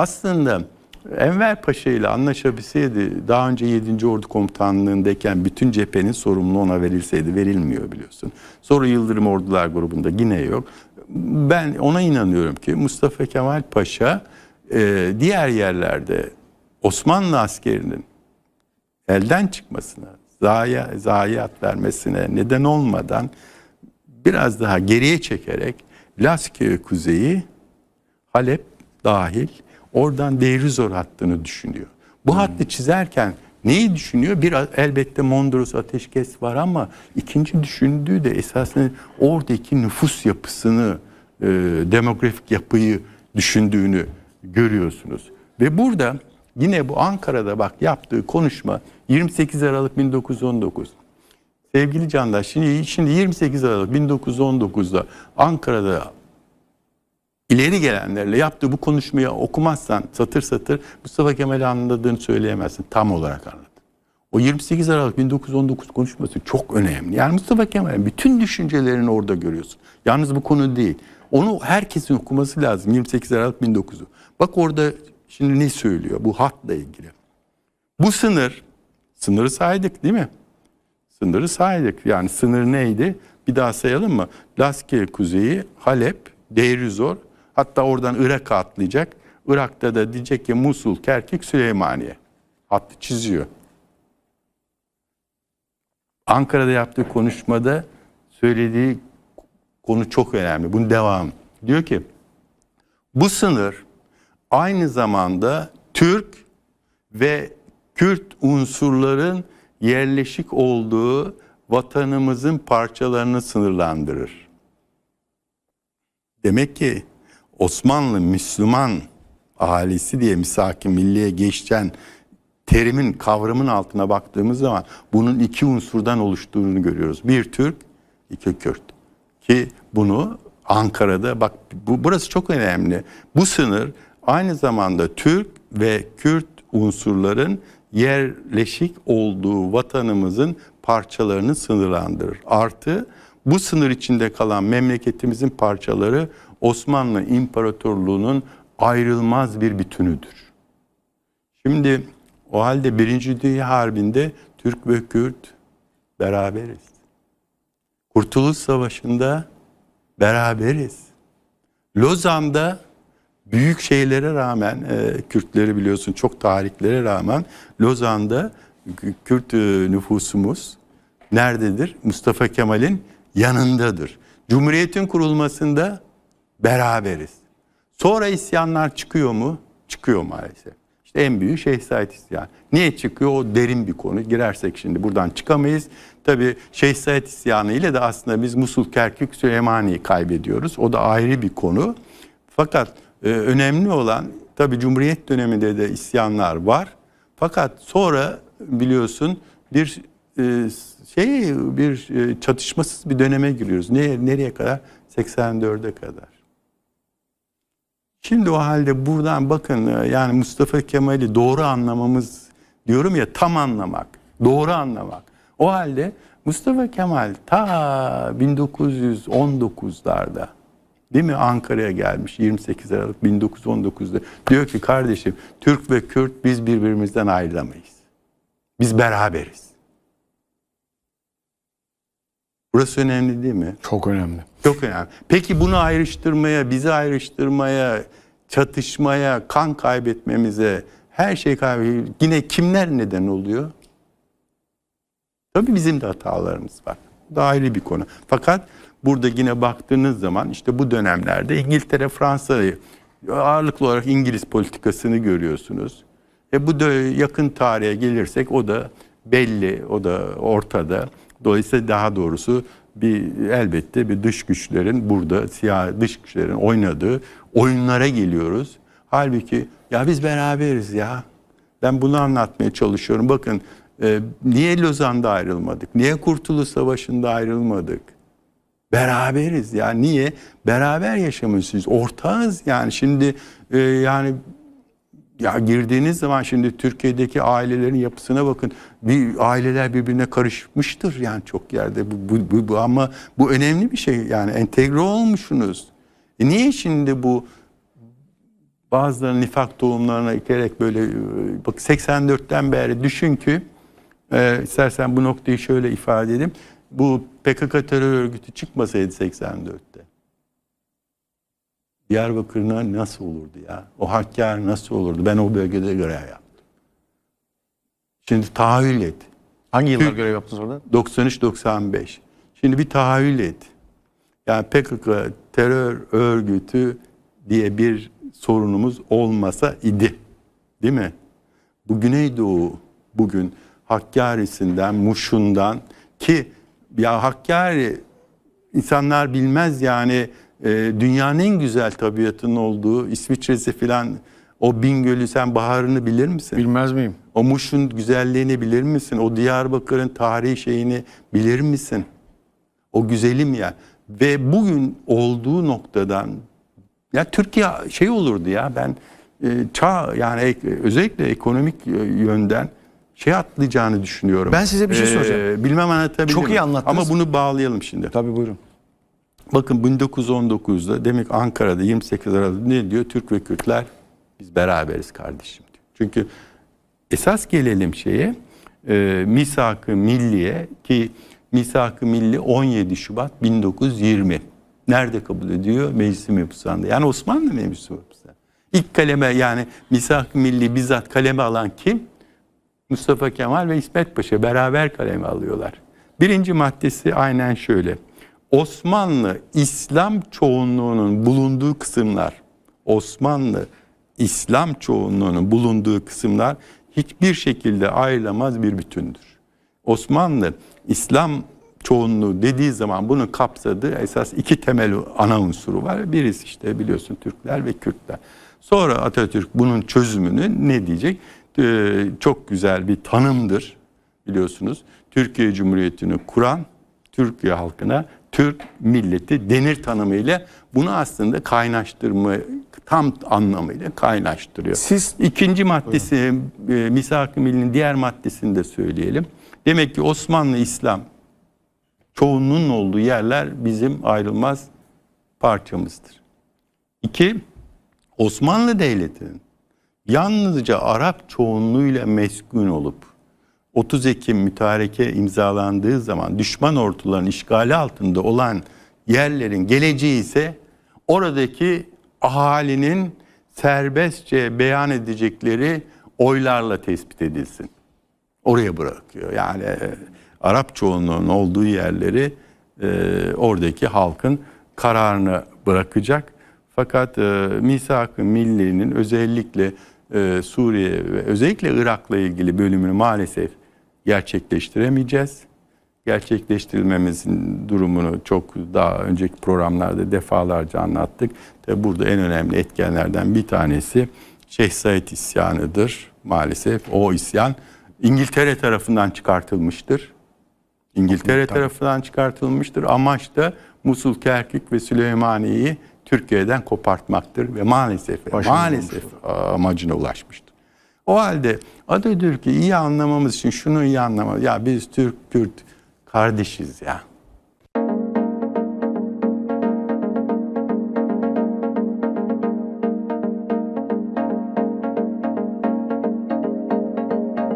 aslında Enver Paşa ile anlaşabilseydi daha önce 7. Ordu Komutanlığındayken bütün cephenin sorumluluğu ona verilseydi verilmiyor biliyorsun. Sonra Yıldırım Ordular grubunda yine yok. Ben ona inanıyorum ki Mustafa Kemal Paşa e, diğer yerlerde Osmanlı askerinin elden çıkmasına, zaya, zayiat vermesine neden olmadan biraz daha geriye çekerek Laskiye kuzeyi Halep dahil oradan Deirizor hattını düşünüyor. Bu hattı çizerken neyi düşünüyor? Bir elbette Mondros ateşkes var ama ikinci düşündüğü de esasında oradaki nüfus yapısını, e, demografik yapıyı düşündüğünü görüyorsunuz. Ve burada yine bu Ankara'da bak yaptığı konuşma 28 Aralık 1919. Sevgili Candaş şimdi, şimdi 28 Aralık 1919'da Ankara'da ileri gelenlerle yaptığı bu konuşmayı okumazsan satır satır Mustafa Kemal'i anladığını söyleyemezsin. Tam olarak anladı. O 28 Aralık 1919 konuşması çok önemli. Yani Mustafa Kemal'in bütün düşüncelerini orada görüyorsun. Yalnız bu konu değil. Onu herkesin okuması lazım 28 Aralık 19'u. Bak orada şimdi ne söylüyor bu hatla ilgili. Bu sınır, sınırı saydık değil mi? Sınırı saydık. Yani sınır neydi? Bir daha sayalım mı? Laskiye kuzeyi, Halep, Deirizor, hatta oradan Irak'a atlayacak. Irak'ta da diyecek ki Musul, Kerkük, Süleymaniye. Hattı çiziyor. Ankara'da yaptığı konuşmada söylediği konu çok önemli. Bunun devamı. Diyor ki bu sınır aynı zamanda Türk ve Kürt unsurların yerleşik olduğu vatanımızın parçalarını sınırlandırır. Demek ki Osmanlı Müslüman ahalisi diye misaki milliye geçen terimin kavramın altına baktığımız zaman bunun iki unsurdan oluştuğunu görüyoruz. Bir Türk, iki Kürt. Ki bunu Ankara'da bak bu burası çok önemli. Bu sınır aynı zamanda Türk ve Kürt unsurların yerleşik olduğu vatanımızın parçalarını sınırlandırır. Artı bu sınır içinde kalan memleketimizin parçaları Osmanlı İmparatorluğu'nun ayrılmaz bir bütünüdür. Şimdi o halde Birinci Dünya Harbi'nde Türk ve Kürt beraberiz. Kurtuluş Savaşı'nda beraberiz. Lozan'da büyük şeylere rağmen, e, Kürtleri biliyorsun çok tarihlere rağmen Lozan'da Kürt e, nüfusumuz nerededir? Mustafa Kemal'in yanındadır. Cumhuriyetin kurulmasında beraberiz. Sonra isyanlar çıkıyor mu? Çıkıyor maalesef. İşte en büyük Şeyh Said isyanı. Niye çıkıyor? O derin bir konu. Girersek şimdi buradan çıkamayız. Tabii Şeyh Said isyanı ile de aslında biz Musul, Kerkük, Süleymaniye'yi kaybediyoruz. O da ayrı bir konu. Fakat e, önemli olan tabii Cumhuriyet döneminde de isyanlar var. Fakat sonra biliyorsun bir e, şey bir e, çatışmasız bir döneme giriyoruz. Nereye, nereye kadar? 84'e kadar. Şimdi o halde buradan bakın e, yani Mustafa Kemal'i doğru anlamamız diyorum ya tam anlamak, doğru anlamak. O halde Mustafa Kemal ta 1919'larda değil mi Ankara'ya gelmiş 28 Aralık 1919'da diyor ki kardeşim Türk ve Kürt biz birbirimizden ayrılamayız. Biz beraberiz. Burası önemli değil mi? Çok önemli. Çok önemli. Peki bunu ayrıştırmaya, bizi ayrıştırmaya, çatışmaya, kan kaybetmemize, her şey kaybediyor. Yine kimler neden oluyor? Tabii bizim de hatalarımız var. Bu da ayrı bir konu. Fakat burada yine baktığınız zaman işte bu dönemlerde İngiltere, Fransa'yı ağırlıklı olarak İngiliz politikasını görüyorsunuz. E bu da yakın tarihe gelirsek o da belli, o da ortada. Dolayısıyla daha doğrusu bir elbette bir dış güçlerin burada siyah dış güçlerin oynadığı oyunlara geliyoruz. Halbuki ya biz beraberiz ya. Ben bunu anlatmaya çalışıyorum. Bakın e, niye Lozan'da ayrılmadık? Niye Kurtuluş Savaşı'nda ayrılmadık? Beraberiz ya. Niye? Beraber yaşamışız. Ortağız yani. Şimdi e, yani ya girdiğiniz zaman şimdi Türkiye'deki ailelerin yapısına bakın. Bir aileler birbirine karışmıştır yani çok yerde. Bu, bu, bu, bu ama bu önemli bir şey yani entegre olmuşsunuz. E niye şimdi bu bazıları nifak tohumlarına ekerek böyle e, bak 84'ten beri düşün ki e, istersen bu noktayı şöyle ifade edeyim. Bu PKK terör örgütü çıkmasaydı 84'te. Diyarbakır'ına nasıl olurdu ya? O Hakkari nasıl olurdu? Ben o bölgede görev yaptım. Şimdi tahayyül et. Hangi yıllar Türk- görev yaptınız orada? 93-95. Şimdi bir tahayyül et. Yani PKK terör örgütü diye bir sorunumuz olmasa idi. Değil mi? Bu Güneydoğu bugün Hakkari'sinden, Muş'undan ki ya Hakkari insanlar bilmez yani e, dünyanın en güzel tabiatının olduğu İsviçre'si filan o Bingöl'ü sen baharını bilir misin? Bilmez miyim? O Muş'un güzelliğini bilir misin? O Diyarbakır'ın tarihi şeyini bilir misin? O güzelim ya. Ve bugün olduğu noktadan ya Türkiye şey olurdu ya ben e, çağ yani ek- özellikle ekonomik yönden şey atlayacağını düşünüyorum. Ben size bir şey soracağım. Bilmem anlatabildim Çok iyi anlattınız. Ama bunu bağlayalım şimdi. Tabii buyurun. Bakın 1919'da demek Ankara'da 28 Aralık ne diyor? Türk ve Kürtler biz beraberiz kardeşim diyor. Çünkü esas gelelim şeye e, misak-ı milliye ki misak-ı milli 17 Şubat 1920. Nerede kabul ediyor? Meclis-i Mebusan'da. Yani Osmanlı Meclisi Mebusan'da. İlk kaleme yani misak-ı milli bizzat kaleme alan kim? Mustafa Kemal ve İsmet Paşa beraber kaleme alıyorlar. Birinci maddesi aynen şöyle. Osmanlı İslam çoğunluğunun bulunduğu kısımlar, Osmanlı İslam çoğunluğunun bulunduğu kısımlar hiçbir şekilde ayrılamaz bir bütündür. Osmanlı İslam çoğunluğu dediği zaman bunun kapsadığı esas iki temel ana unsuru var. Birisi işte biliyorsun Türkler ve Kürtler. Sonra Atatürk bunun çözümünü ne diyecek? Ee, çok güzel bir tanımdır biliyorsunuz. Türkiye Cumhuriyeti'ni kuran Türkiye halkına Türk milleti denir tanımıyla bunu aslında kaynaştırma tam anlamıyla kaynaştırıyor. Siz- ikinci maddesi e, misak-ı millinin diğer maddesini de söyleyelim. Demek ki Osmanlı İslam çoğunluğun olduğu yerler bizim ayrılmaz parçamızdır. İki, Osmanlı Devleti'nin yalnızca Arap çoğunluğuyla meskun olup 30 Ekim mütareke imzalandığı zaman düşman orduların işgali altında olan yerlerin geleceği ise oradaki ahalinin serbestçe beyan edecekleri oylarla tespit edilsin. Oraya bırakıyor. Yani e, Arap çoğunluğunun olduğu yerleri e, oradaki halkın kararına bırakacak. Fakat e, misak-ı millinin özellikle e, Suriye ve özellikle Irak'la ilgili bölümünü maalesef gerçekleştiremeyeceğiz. Gerçekleştirilmemizin durumunu çok daha önceki programlarda defalarca anlattık. Tabi burada en önemli etkenlerden bir tanesi Şeyh Said isyanıdır. Maalesef o isyan İngiltere tarafından çıkartılmıştır. İngiltere tarafından çıkartılmıştır. Amaç da Musul, Kerkük ve Süleymaniye'yi Türkiye'den kopartmaktır ve maalesef Başarılı maalesef amacına ulaşmıştır. O halde Atatürk'ü iyi anlamamız için şunu iyi anlamamız. Ya biz Türk, Kürt kardeşiz ya.